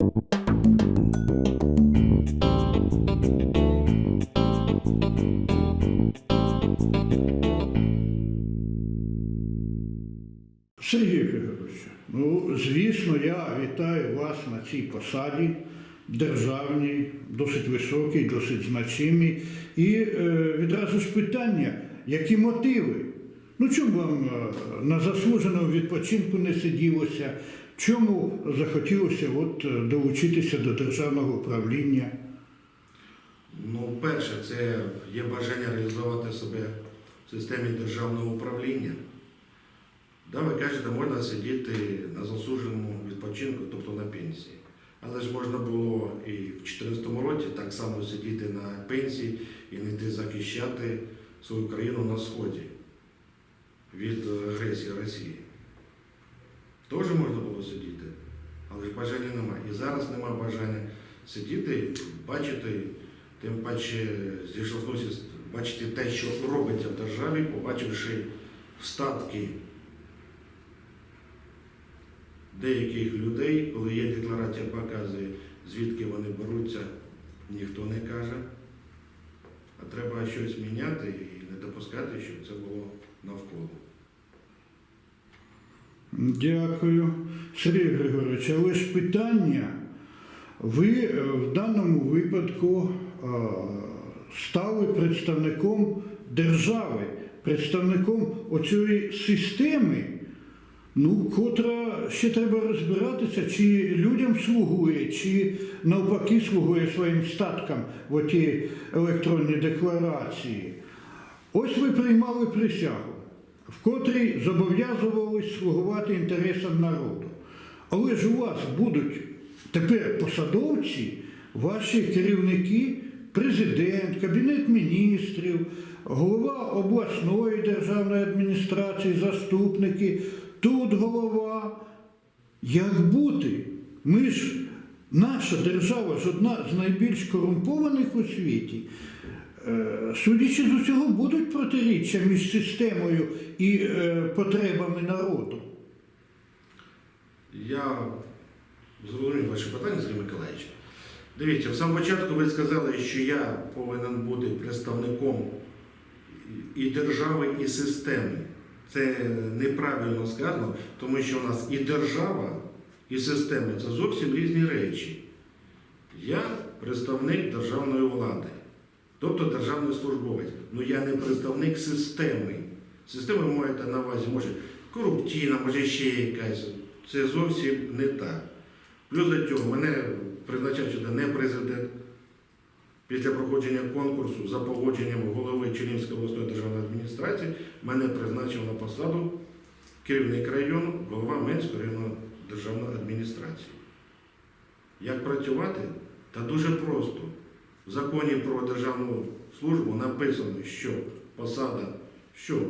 Сергій Григорович, ну, звісно, я вітаю вас на цій посаді державній, досить високій, досить значимій. І е, відразу ж питання, які мотиви? Ну, чому вам е, на заслуженому відпочинку не сиділося? Чому захотілося от, е, долучитися до державного управління? Ну, перше, це є бажання реалізувати себе в системі державного управління. Да, ви кажете, можна сидіти на заслуженому відпочинку, тобто на пенсії. Але ж можна було і в 2014 році так само сидіти на пенсії і не йти захищати свою країну на сході від е, агресії Росії. Теж можна було сидіти, але ж бажання немає. І зараз немає бажання сидіти, бачити, тим паче зіштовхнувся, бачити те, що робиться в державі, побачивши статки деяких людей, коли є декларація, показує, звідки вони беруться, ніхто не каже. А треба щось міняти і не допускати, щоб це було Дякую. Сергій Григорович, але ж питання, ви е, в даному випадку е, стали представником держави, представником оцієї системи, ну, котра ще треба розбиратися, чи людям слугує, чи навпаки слугує своїм статкам в оті електронні декларації. Ось ви приймали присягу, в котрій зобов'язувались слугувати інтересам народу. Але ж у вас будуть тепер посадовці, ваші керівники, президент, кабінет міністрів, голова обласної державної адміністрації, заступники, тут голова. Як бути? Ми ж, наша держава ж одна з найбільш корумпованих у світі. Е, Судячи з усього, будуть протиріччя між системою і е, потребами народу. Я зрозумів ваше питання, Сергій Миколаївич. Дивіться, в самому початку ви сказали, що я повинен бути представником і держави, і системи. Це неправильно сказано, тому що у нас і держава, і система це зовсім різні речі. Я представник державної влади, тобто державний службовець. Ну я не представник системи. Система маєте на увазі, може, корупційна, може ще якась. Це зовсім не так. Плюс до цього мене призначав сюди не президент. Після проходження конкурсу за погодженням голови Чернівської обласної державної адміністрації мене призначив на посаду керівник району, голова Менської районної державної адміністрації. Як працювати? Та дуже просто. В законі про державну службу написано, що посада, що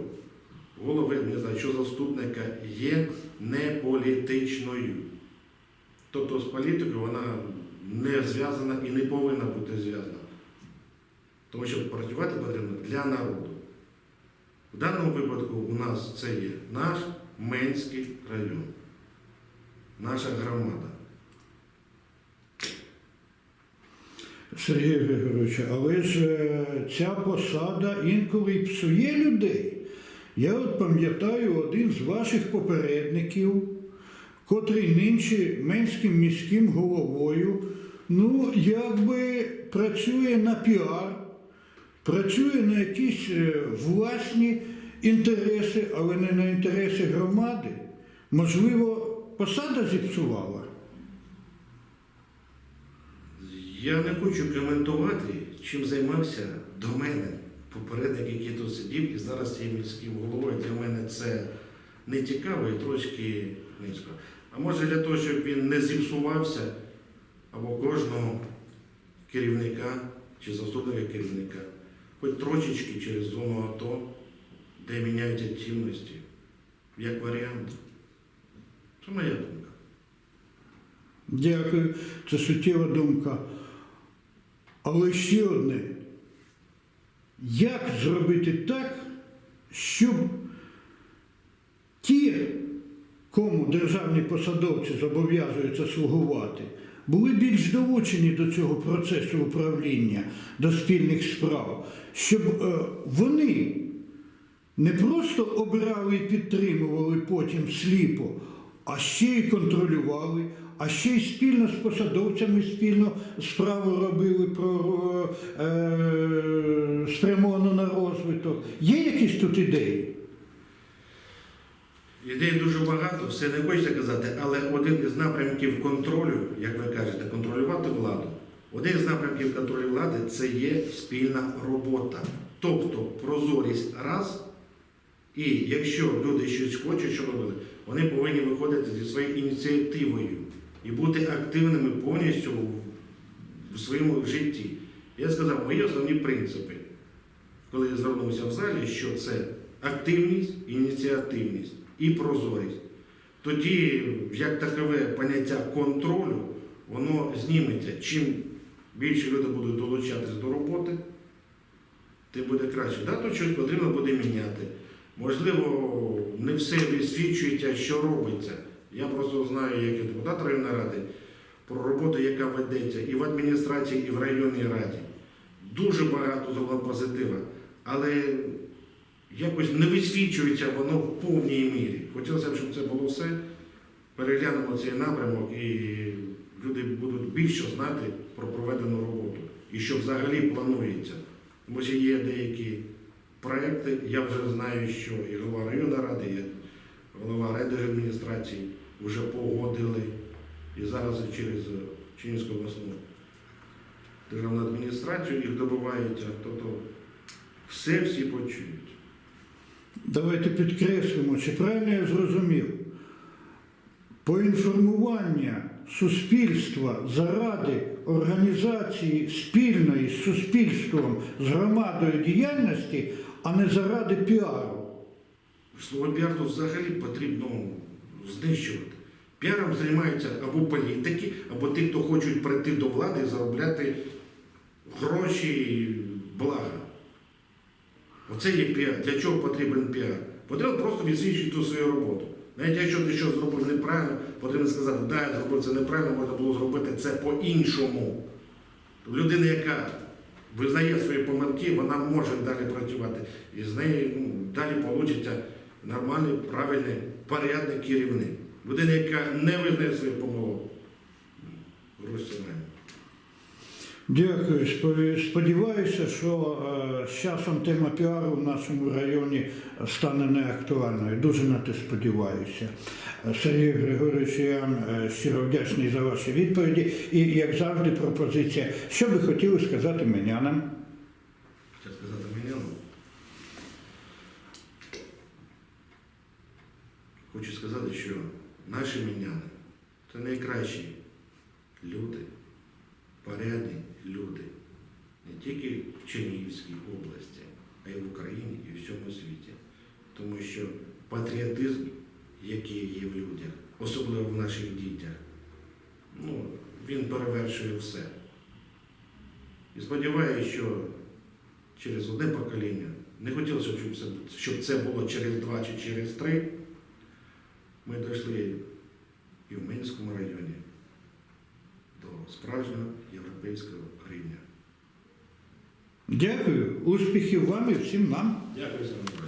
голови адміністрації, що заступника є неполітичною. Тобто з політикою вона не зв'язана і не повинна бути зв'язана. Тому що працювати потрібно для народу. В даному випадку у нас це є наш Менський район, наша громада. Сергій Григорович, але ж е, ця посада інколи й псує людей. Я от пам'ятаю один з ваших попередників, котрий нинче менським міським головою, ну, якби працює на піар, працює на якісь е, власні інтереси, але не на інтереси громади. Можливо, посада зіпсувала. Я не хочу коментувати, чим займався до мене попередник, який тут сидів, і зараз є міським головою. Для мене це не цікаво і трошки низько. А може для того, щоб він не зіпсувався, або кожного керівника чи заступника керівника, хоч трошечки через зону АТО, де міняються цінності, як варіант. Це моя думка. Дякую, це суттєва думка. Але ще одне. Як зробити так, щоб ті, кому державні посадовці зобов'язуються слугувати, були більш долучені до цього процесу управління, до спільних справ, щоб е, вони не просто обирали і підтримували потім сліпо, а ще й контролювали, а ще й спільно з посадовцями спільно справу робили про е, спрямовану на розвиток. Є якісь тут ідеї? Ідей дуже багато, все не хочеться казати, але один із напрямків контролю, як ви кажете, контролювати владу. Один із напрямків контролю влади це є спільна робота. Тобто прозорість раз. І якщо люди щось хочуть, що робили, вони повинні виходити зі своєю ініціативою і бути активними повністю в- своєму житті. Я сказав, мої основні принципи, коли я звернувся в залі, що це активність, ініціативність і прозорість. Тоді, як такове поняття контролю, воно зніметься. Чим більше люди будуть долучатись до роботи, тим буде краще. Да, тут щось потрібно буде міняти. Можливо, не все висвічується, що робиться. Я просто знаю, як і депутат районної ради, про роботу, яка ведеться і в адміністрації, і в районній раді. Дуже багато зробила позитива, але якось не висвічується воно в повній мірі. Хотілося б, щоб це було все. Переглянемо цей напрямок і люди будуть більше знати про проведену роботу і що взагалі планується. Тому що є деякі проекти, я вже знаю, що і голова районної ради, і голова райдержадміністрації вже погодили. І зараз через Чинську обласну державну адміністрацію їх добиваються. Тобто все всі почують. Давайте підкреслимо, чи правильно я зрозумів, поінформування суспільства заради організації спільної з суспільством, з громадою діяльності, а не заради піару. Слово піар тут взагалі потрібно знищувати. Піаром займаються або політики, або ті, хто хочуть прийти до влади і заробляти гроші і блага. Оце є піар. Для чого потрібен піар? Потрібно просто відсвічувати свою роботу. Навіть якщо ти щось зробив неправильно, потрібно сказати, да, я зробив це неправильно, можна було зробити це по-іншому. Людина, яка визнає свої помилки, вона може далі працювати. І з неї ну, далі вийде нормальний, правильний, порядний керівник. Людина, яка не визнає своїх помилок. Дякую. Сподіваюся, що е, з часом тема піару в нашому районі стане неактуальною. Дуже на те сподіваюся. Сергій Григорович, я вам е, щиро вдячний за ваші відповіді. І, як завжди, пропозиція. Що би хотіли сказати менянам? Хотів сказати мені. ну, Хочу сказати, що наші міняни це найкращі люди, порядні люди. Не тільки в Чернігівській області, а й в Україні і в всьому світі. Тому що патріотизм, який є в людях, особливо в наших дітях, ну, він перевершує все. І сподіваюся, що через одне покоління, не хотілося, б, щоб це, щоб це було через два чи через три, ми дійшли і в Минському районі до справжнього європейського рівня. Дякую, успіхів вам і всім нам. Дякую за увагу.